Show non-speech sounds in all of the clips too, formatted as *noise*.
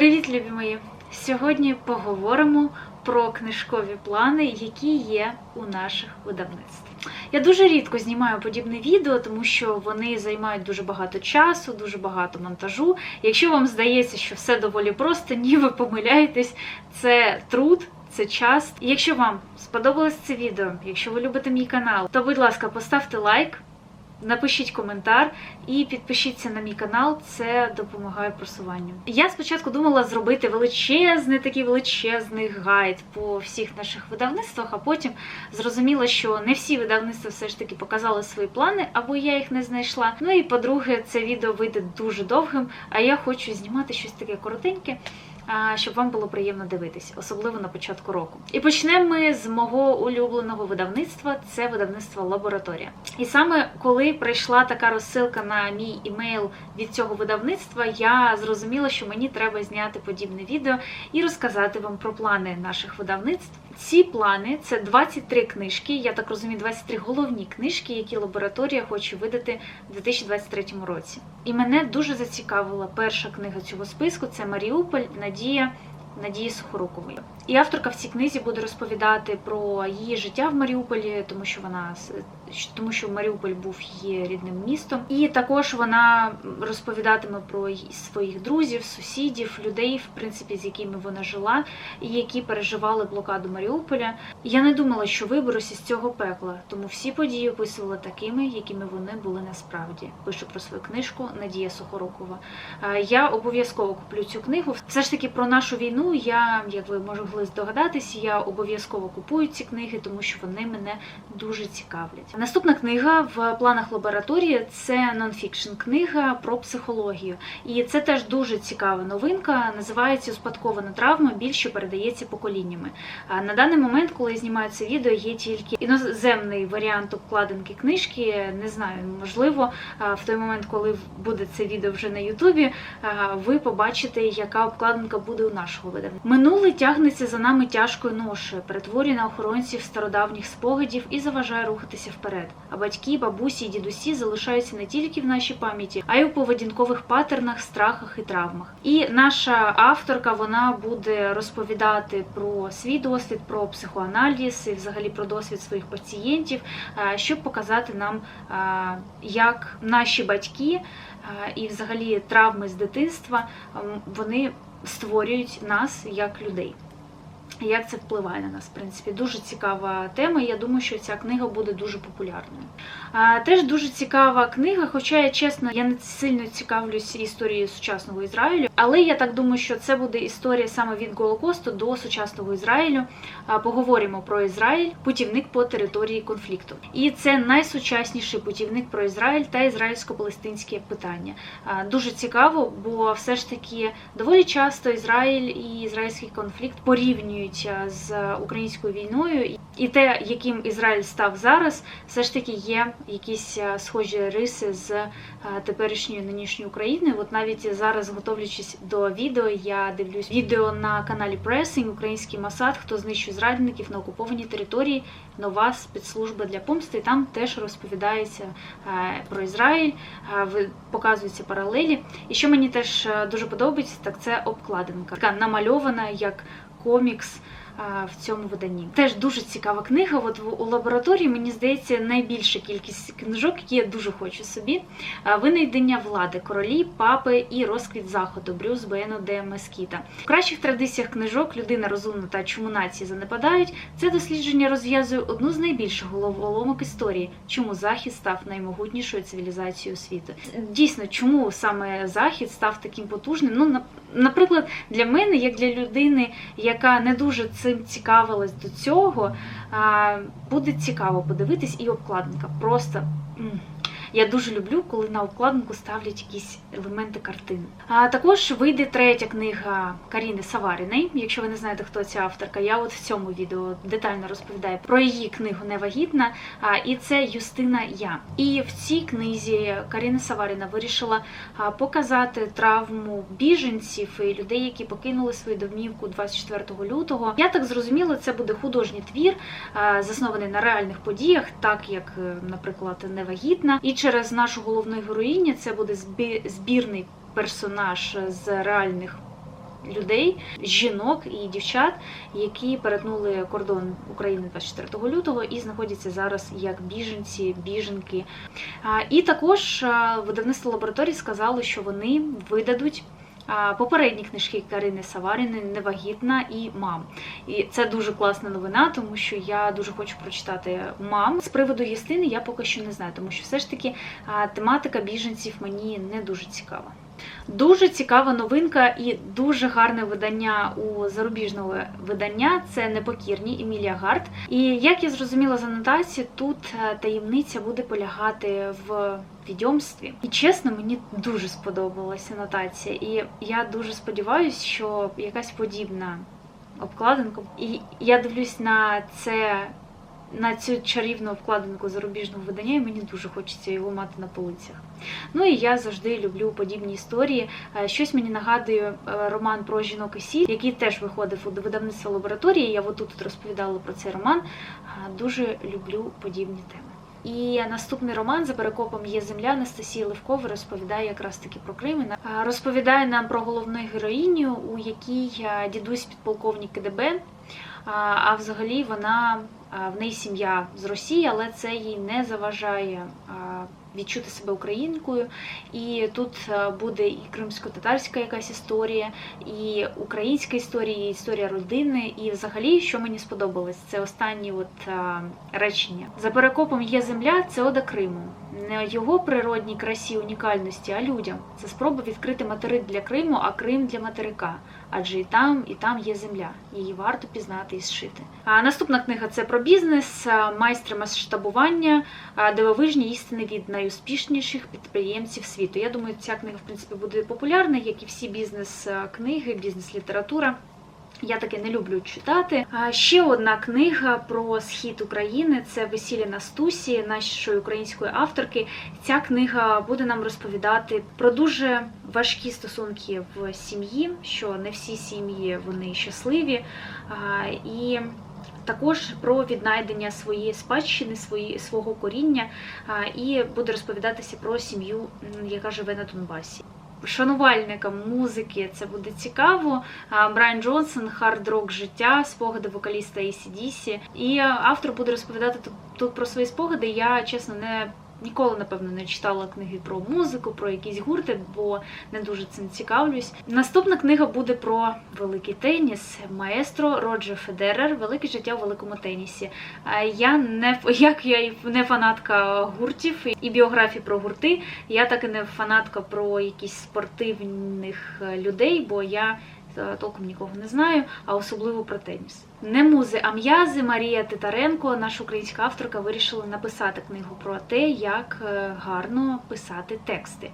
Привіт, любі мої! Сьогодні поговоримо про книжкові плани, які є у наших видавництв. Я дуже рідко знімаю подібне відео, тому що вони займають дуже багато часу, дуже багато монтажу. Якщо вам здається, що все доволі просто, ні, ви помиляєтесь, це труд. Це час. І якщо вам сподобалось це відео, якщо ви любите мій канал, то будь ласка, поставте лайк, напишіть коментар і підпишіться на мій канал, це допомагає просуванню. Я спочатку думала зробити величезний такий величезний гайд по всіх наших видавництвах, а потім зрозуміла, що не всі видавництва все ж таки показали свої плани, або я їх не знайшла. Ну і по-друге, це відео вийде дуже довгим, а я хочу знімати щось таке коротеньке. Щоб вам було приємно дивитись, особливо на початку року. І почнемо ми з мого улюбленого видавництва це видавництво Лабораторія. І саме коли прийшла така розсилка на мій імейл від цього видавництва, я зрозуміла, що мені треба зняти подібне відео і розказати вам про плани наших видавництв. Ці плани це 23 книжки, я так розумію, 23 головні книжки, які лабораторія хоче видати в 2023 році. І мене дуже зацікавила перша книга цього списку це Маріуполь Надія. Надії Сухорукової. І авторка в цій книзі буде розповідати про її життя в Маріуполі, тому що вона тому що Маріуполь був її рідним містом. І також вона розповідатиме про своїх друзів, сусідів, людей, в принципі, з якими вона жила, і які переживали блокаду Маріуполя. Я не думала, що виберусь із цього пекла, тому всі події описувала такими, якими вони були насправді. Пишу про свою книжку Надія Сухорукова. Я обов'язково куплю цю книгу. Все ж таки про нашу війну. Я, як ви могли здогадатись, я обов'язково купую ці книги, тому що вони мене дуже цікавлять. Наступна книга в планах лабораторії це нонфікшн книга про психологію. І це теж дуже цікава новинка. Називається Успадкована травма більше передається поколіннями. На даний момент, коли я відео, є тільки іноземний варіант обкладинки книжки. Не знаю, можливо, в той момент, коли буде це відео вже на Ютубі, ви побачите, яка обкладинка буде у нашого видавництва. Минуле тягнеться за нами тяжкою ношею, перетворює на охоронців стародавніх спогадів і заважає рухатися вперед. А батьки, бабусі і дідусі залишаються не тільки в нашій пам'яті, а й у поведінкових патернах, страхах і травмах. І наша авторка вона буде розповідати про свій досвід, про психоаналіз і взагалі про досвід своїх пацієнтів, щоб показати нам, як наші батьки і, взагалі, травми з дитинства вони створюють нас як людей. Як це впливає на нас, в принципі, дуже цікава тема. Я думаю, що ця книга буде дуже популярною. А, Теж дуже цікава книга, хоча я чесно, я не сильно цікавлюсь історією сучасного Ізраїлю, але я так думаю, що це буде історія саме від Голокосту до сучасного Ізраїлю. А, Поговоримо про Ізраїль, путівник по території конфлікту. І це найсучасніший путівник про Ізраїль та ізраїльсько-палестинське питання. А, Дуже цікаво, бо все ж таки доволі часто Ізраїль і ізраїльський конфлікт порівнюють з українською війною, і те, яким Ізраїль став зараз, все ж таки є якісь схожі риси з теперішньої нинішньої України. От навіть зараз, готовлячись до відео, я дивлюсь відео на каналі Пресинг, Український Масад, хто знищує зрадників на окупованій території, нова спецслужба для помсти. Там теж розповідається про Ізраїль, показуються паралелі. І що мені теж дуже подобається, так це обкладинка, така намальована як комікс в цьому виданні. Теж дуже цікава книга. От у лабораторії, мені здається, найбільша кількість книжок, які я дуже хочу собі. Винайдення влади, королі, папи і розквіт заходу Брюс Бену де Мескіта. В кращих традиціях книжок людина розумна та чому нації занепадають. Це дослідження розв'язує одну з найбільших головоломок історії, чому захід став наймогутнішою цивілізацією світу. Дійсно, чому саме захід став таким потужним? Ну, наприклад, для мене, як для людини, яка не дуже цим цікавилась до цього, буде цікаво подивитись і обкладинка. Просто. Я дуже люблю, коли на обкладинку ставлять якісь елементи картини. А також вийде третя книга Каріни Саваріної. Якщо ви не знаєте, хто ця авторка, я от в цьому відео детально розповідаю про її книгу Невагітна. І це Юстина Я. І в цій книзі Каріна Саваріна вирішила показати травму біженців і людей, які покинули свою домівку 24 лютого. Я так зрозуміла, це буде художній твір, заснований на реальних подіях, так як, наприклад, Невагітна. І через нашу головну героїню це буде збірний персонаж з реальних людей, жінок і дівчат, які перетнули кордон України 24 лютого і знаходяться зараз як біженці, біженки. І також видавництво лабораторії сказало, що вони видадуть. Попередні книжки Карини Саваріни Невагітна і мам. І це дуже класна новина, тому що я дуже хочу прочитати мам. З приводу Єстини я поки що не знаю, тому що все ж таки тематика біженців мені не дуже цікава. Дуже цікава новинка і дуже гарне видання у зарубіжного видання. Це непокірні Емілія Гарт. І як я зрозуміла з анотації, тут е, таємниця буде полягати в відьомстві. І чесно, мені дуже сподобалася анотація. І я дуже сподіваюся, що якась подібна обкладинка. І я дивлюсь на це. На цю чарівну обкладинку зарубіжного видання, і мені дуже хочеться його мати на полицях. Ну і я завжди люблю подібні історії. Е, Щось мені нагадує е, роман про жінок і сіль, який теж виходив у видавництва лабораторії. Я отут тут розповідала про цей роман. Е, Дуже люблю подібні теми. І наступний роман за перекопом є земля Анастасії Левкової розповідає якраз таки про Крим. Розповідає нам про головну героїню, у якій дідусь підполковник КДБ. А, взагалі вона в неї сім'я з Росії, але це їй не заважає відчути себе українкою. І тут буде і кримсько-татарська якась історія, і українська історія, і історія родини. І взагалі, що мені сподобалось, це останні от речення. За перекопом є земля, це ода Криму. Не його природній красі унікальності, а людям. Це спроба відкрити материк для Криму, а Крим для материка. Адже і там, і там є земля. Її варто пізнати і зшити. А наступна книга це про бізнес, а, майстри масштабування, дивовижні істини від найуспішніших підприємців світу. Я думаю, ця книга в принципі буде популярна, як і всі бізнес-книги, бізнес-література. Я таке не люблю читати. А ще одна книга про схід України це весілля Настусі, нашої української авторки. Ця книга буде нам розповідати про дуже важкі стосунки в сім'ї, що не всі сім'ї вони щасливі. А, І також про віднайдення своєї спадщини, свої, свого коріння, а, і буде розповідатися про сім'ю, яка живе на Донбасі. Шанувальникам музики це буде цікаво. Брайан Джонсон, хард-рок життя, спогади вокаліста ACDC. І автор буде розповідати тут про свої спогади. Я чесно не ніколи, напевно, не читала книги про музику, про якісь гурти, бо не дуже цим цікавлюсь. Наступна книга буде про великий теніс. Маестро Роджер Федерер, велике життя у великому тенісі. Я не *laughs* як я не фанатка гуртів і біографій про гурти. Я так і не фанатка про якісь спортивних е, людей, бо я е, толком нікого не знаю, а особливо про теніс. Не музи, а м'язи Марія Титаренко, наша українська авторка, вирішила написати книгу про те, як е, гарно писати тексти.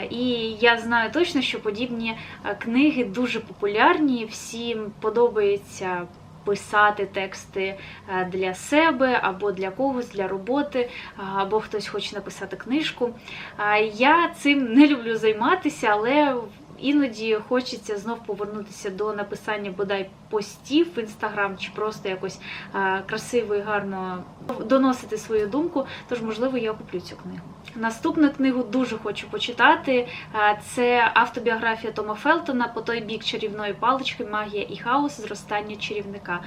Е, І я знаю точно, що подібні е, книги дуже популярні, всім подобається. Писати тексти е, для себе або для когось, для роботи, або хтось хоче написати книжку. Я цим не люблю займатися, але іноді хочеться знов повернутися до написання бодай постів в інстаграм, чи просто якось красиво і гарно доносити свою думку. Тож, можливо, я куплю цю книгу. Наступну книгу дуже хочу почитати. Це автобіографія Тома Фелтона по той бік чарівної палички, магія і хаос, зростання чарівника.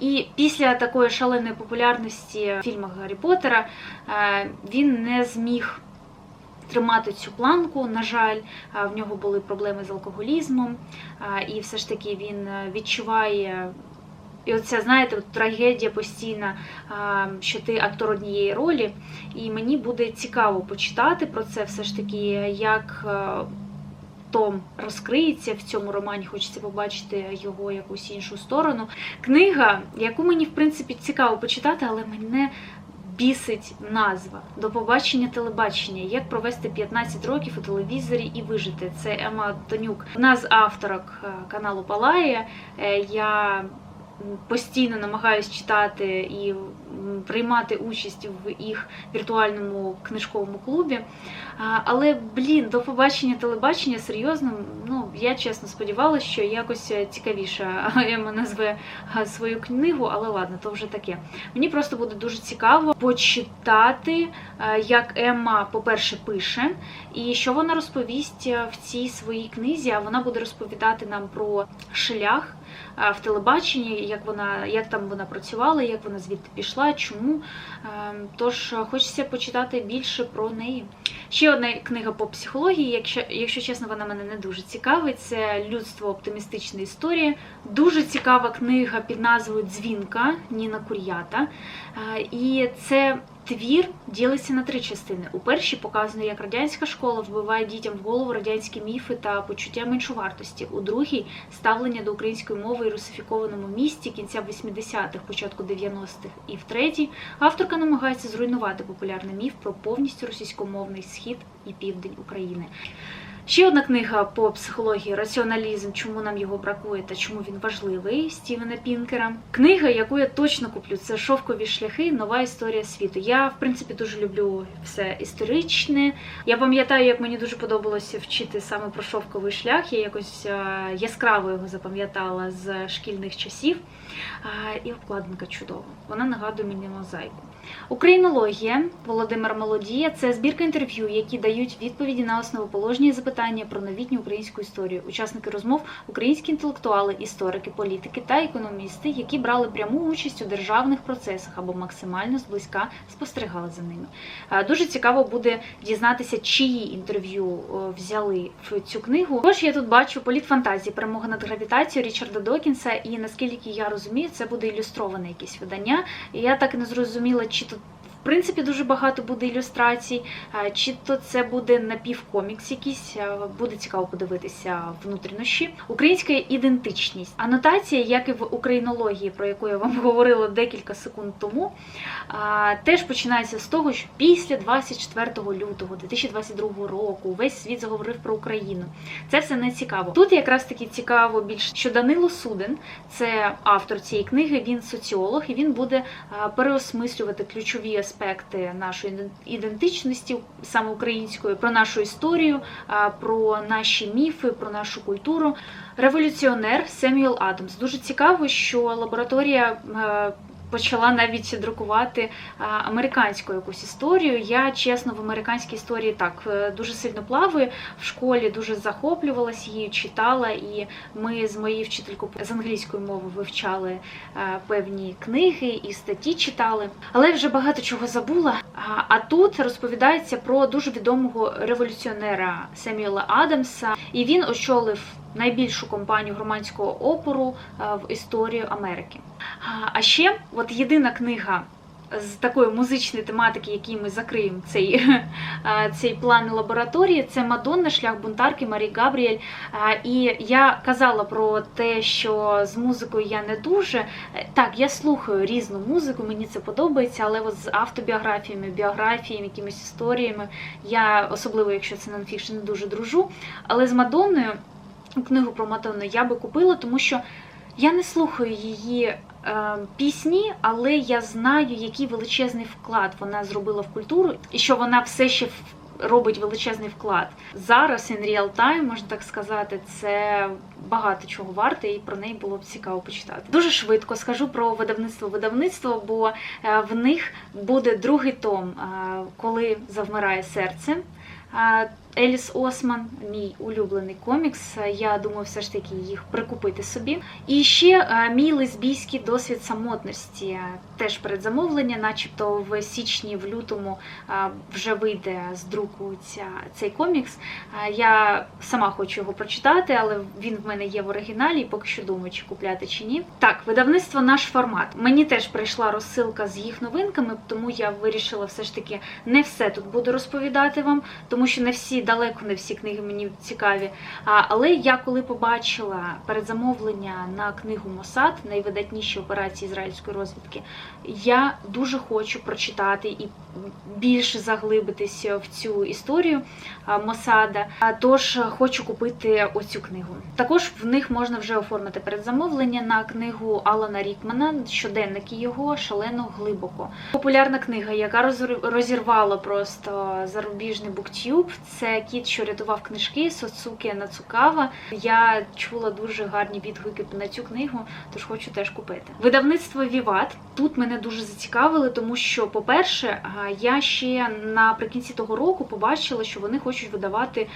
І, після такої шаленої популярності в фільмах Гаррі Поттера він не зміг тримати цю планку. На жаль, в нього були проблеми з алкоголізмом, і все ж таки він відчуває. І оця, знаєте, трагедія постійна, що ти актор однієї ролі. І мені буде цікаво почитати про це, все ж таки, як Том розкриється в цьому романі, хочеться побачити його якусь іншу сторону. Книга, яку мені, в принципі, цікаво почитати, але мене бісить назва до побачення телебачення. Як провести 15 років у телевізорі і вижити. Це Ема Тонюк, одна з авторок е, каналу Палає. Е, Я постійно намагаюсь читати і приймати участь в їх віртуальному книжковому клубі. Але блін, до побачення телебачення серйозно. Ну я чесно сподівалася, що якось цікавіше Ема назве свою книгу, але ладно, то вже таке. Мені просто буде дуже цікаво почитати, як Емма, по-перше, пише, і що вона розповість в цій своїй книзі. А вона буде розповідати нам про шлях в телебаченні, як вона як там вона працювала, як вона звідти пішла, чому. Ем, Тож е, хочеться почитати більше про неї. Ще одна книга по психології, якщо, якщо чесно, вона мене не дуже цікавить. Це Людство оптимістична історія. Дуже цікава книга під назвою Дзвінка Ніна Кур'ята. Е, І це твір ділиться на три частини. У першій показано, як радянська школа вбиває дітям в голову радянські міфи та почуття меншовартості. У другій ставлення до української мови і русифікованому місті кінця 80-х, початку 90-х. І в третій авторка намагається зруйнувати популярний міф про повністю російськомовний схід і південь України. Ще одна книга по психології Раціоналізм, чому нам його бракує та чому він важливий Стівена Пінкера. Книга, яку я точно куплю, це Шовкові шляхи. Нова історія світу. Я, в принципі, дуже люблю все історичне. Я пам'ятаю, як мені дуже подобалося вчити саме про шовковий шлях. Я якось е, яскраво його запам'ятала з шкільних часів. І обкладинка чудова. Вона нагадує мені мозаїку. Українологія Володимир Молодія це збірка інтерв'ю, які дають відповіді на основоположні запитання про новітню українську історію. Учасники розмов українські інтелектуали, історики, політики та економісти, які брали пряму участь у державних процесах або максимально зблизька спостерігали за ними. Е, Дуже цікаво буде дізнатися, чиї інтерв'ю е, взяли в цю книгу. Тож я тут бачу політ фантазії, перемога над гравітацією Річарда Докінса, і наскільки я розумію, це буде ілюстроване якесь видання. Я так і не зрозуміла, чи тут. Принципі, дуже багато буде ілюстрацій, чи то це буде напівкомікс якийсь, буде цікаво подивитися внутрішні. Українська ідентичність. Анотація, як і в українології, про яку я вам *laughs* говорила декілька секунд тому, теж починається з того, що після 24 лютого 2022 року весь світ заговорив про Україну. Це все не цікаво. Тут якраз таки цікаво більше, що Данило Суден, це автор цієї книги, він соціолог, і він буде переосмислювати ключові аспекти нашої ідентичності, саме української, про нашу історію, про наші міфи, про нашу культуру. Революціонер Семюел Адамс. Дуже цікаво, що лабораторія. Е, Почала навіть друкувати американську якусь історію. Я чесно в американській історії так е, дуже сильно плаваю. В школі дуже захоплювалась її, читала, і ми з моєю вчителькою з англійської мови вивчали е, певні книги і статті читали. Але вже багато чого забула. А, тут розповідається про дуже відомого революціонера Семюела Адамса, і він очолив найбільшу компанію громадського опору е, в історію Америки. А- ще, от єдина книга з такої музичної тематики, якій ми закриємо цей, *laughs* цей план лабораторії, це Мадонна, шлях бунтарки Марі Габріель. І я казала про те, що з музикою я не дуже. Так, я слухаю різну музику, мені це подобається, але от з автобіографіями, біографіями, якимись історіями, я, особливо якщо це нонфікшн, не дуже дружу. Але з Мадонною, книгу про Мадонну я би купила, тому що я не слухаю її пісні, але я знаю, який величезний вклад вона зробила в культуру, і що вона все ще робить величезний вклад. Зараз in real time, можна так сказати, це багато чого варте, і про неї було б цікаво почитати. Дуже швидко скажу про видавництво видавництво, бо е, в них буде другий том, е, коли завмирає серце. Еліс Осман, мій улюблений комікс. Я думаю, все ж таки їх прикупити собі. І ще е, мій лесбійський досвід самотності. Теж передзамовлення, начебто в січні, в лютому е, вже вийде з друку ця, цей комікс. Е, Я сама хочу його прочитати, але він в мене є в оригіналі, і поки що думаю, чи купляти чи ні. Так, видавництво наш формат. Мені теж прийшла розсилка з їх новинками, тому я вирішила все ж таки не все тут буду розповідати вам, тому що не всі далеко не всі книги мені цікаві. Але я коли побачила передзамовлення на книгу Мосад, найвидатніші операції ізраїльської розвідки, я дуже хочу прочитати і більше заглибитися в цю історію Мосада. Тож хочу купити оцю книгу. Також в них можна вже оформити передзамовлення на книгу Алана Рікмана, щоденники його шалено глибоко. Популярна книга, яка розірвала просто зарубіжний буктюб. Це кіт, що рятував книжки Соцуки Нацукава. Я чула дуже гарні відгуки на цю книгу, тож хочу теж купити. Видавництво Віват тут мене дуже зацікавили, тому що, по-перше, я ще наприкінці того року побачила, що вони хочуть видавати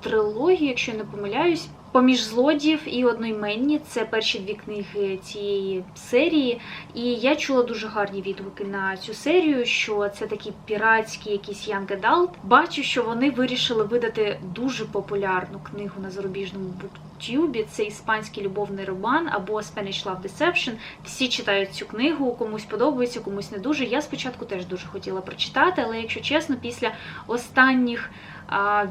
трилогію, якщо я не помиляюсь. Поміж злодіїв і одноіменні це перші дві книги цієї серії. І я чула дуже гарні відгуки на цю серію, що це такі піратські якісь young adult. Бачу, що вони вирішили видати дуже популярну книгу на зарубіжному буктюбі. Це іспанський любовний роман або Spanish Love Deception. Всі читають цю книгу, комусь подобається, комусь не дуже. Я спочатку теж дуже хотіла прочитати, але якщо чесно, після останніх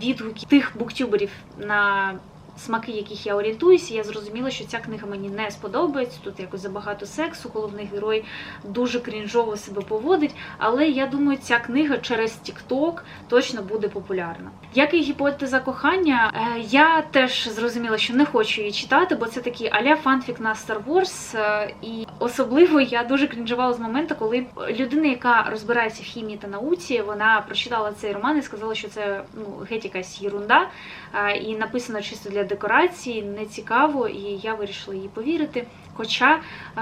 відгуків тих буктюберів на смаки, яких я орієнтуюся, я зрозуміла, що ця книга мені не сподобається. Тут якось забагато сексу, головний герой дуже крінжово себе поводить. Але я думаю, ця книга через TikTok точно буде популярна. Як і гіпотеза кохання, е, я теж зрозуміла, що не хочу її читати, бо це такий аля фанфік на Star Wars. е, І особливо я дуже крінжувала з моменту, коли людина, яка розбирається в хімії та науці, вона прочитала цей роман і сказала, що це ну геть якась єрунда, е, і написано чисто для декорації, не цікаво, і я вирішила їй повірити. Хоча е,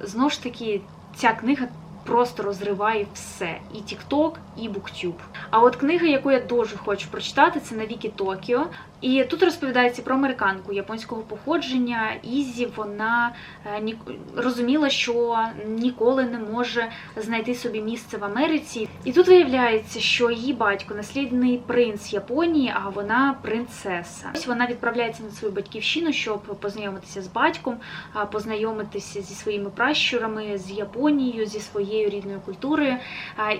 знову ж таки ця книга. Просто розриває все і TikTok, і BookTube. А от книга, яку я дуже хочу прочитати, це Навіки Токіо. І тут розповідається про американку японського походження. Ізі вона е, розуміла, що ніколи не може знайти собі місце в Америці. І тут виявляється, що її батько наслідний принц Японії, а вона принцеса. Ось вона відправляється на свою батьківщину, щоб познайомитися з батьком, познайомитися зі своїми пращурами, з Японією, зі своєю рідною культурою.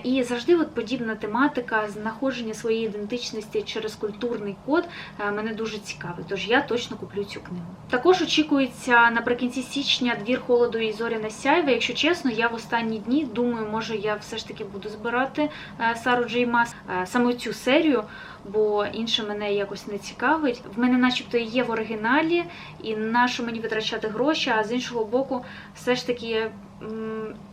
І завжди от подібна тематика знаходження своєї ідентичності через культурний код мене дуже цікавить. Тож я точно куплю цю книгу. Також очікується наприкінці січня двір холоду і зоряна сяйва. Якщо чесно, я в останні дні думаю, може я все ж таки буду збирати е, Сару Джей Мас е, саме цю серію. Бо інше мене якось не цікавить. В мене, начебто, є в оригіналі, і на що мені витрачати гроші, а з іншого боку, все ж таки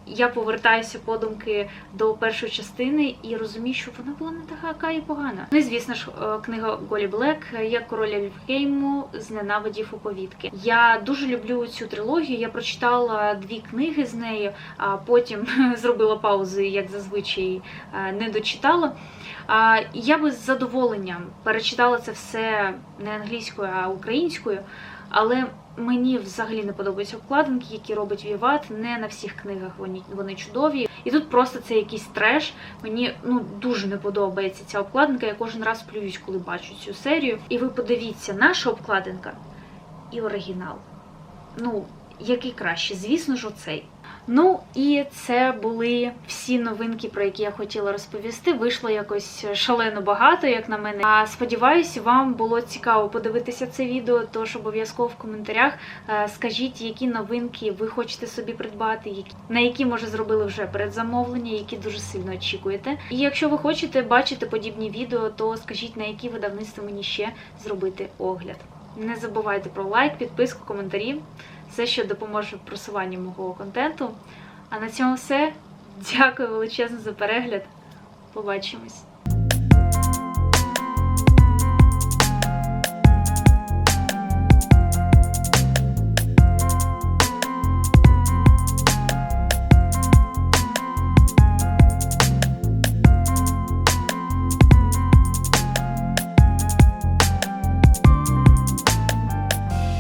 я повертаюся подумки до першої частини і розумію, що вона була не така і погана. Ну і звісно ж, е, книга Голі Блек як король Ельфгейму зненавидів оповідки. Я дуже люблю цю трилогію. Я прочитала дві книги з нею, а потім *laughs* зробила паузу, як зазвичай е, не дочитала. Я би з задоволенням перечитала це все не англійською, а українською, але мені взагалі не подобаються обкладинки, які робить Віват. Не на всіх книгах вони, вони чудові. І тут просто це якийсь треш. Мені ну дуже не подобається ця обкладинка. Я кожен раз плююсь, коли бачу цю серію. І ви подивіться, наша обкладинка і оригінал. Ну, який краще? Звісно ж, оцей. Ну і це були всі новинки, про які я хотіла розповісти. Вийшло якось шалено багато, як на мене. А сподіваюся, вам було цікаво подивитися це відео. Тож обов'язково в коментарях е, скажіть, які новинки ви хочете собі придбати, які на які може зробили вже передзамовлення, які дуже сильно очікуєте. І якщо ви хочете бачити подібні відео, то скажіть на які видавництва мені ще зробити огляд. Не забувайте про лайк, підписку, коментарі. Все, що допоможе в просуванні мого контенту. А на цьому все. Дякую величезно за перегляд. Побачимось!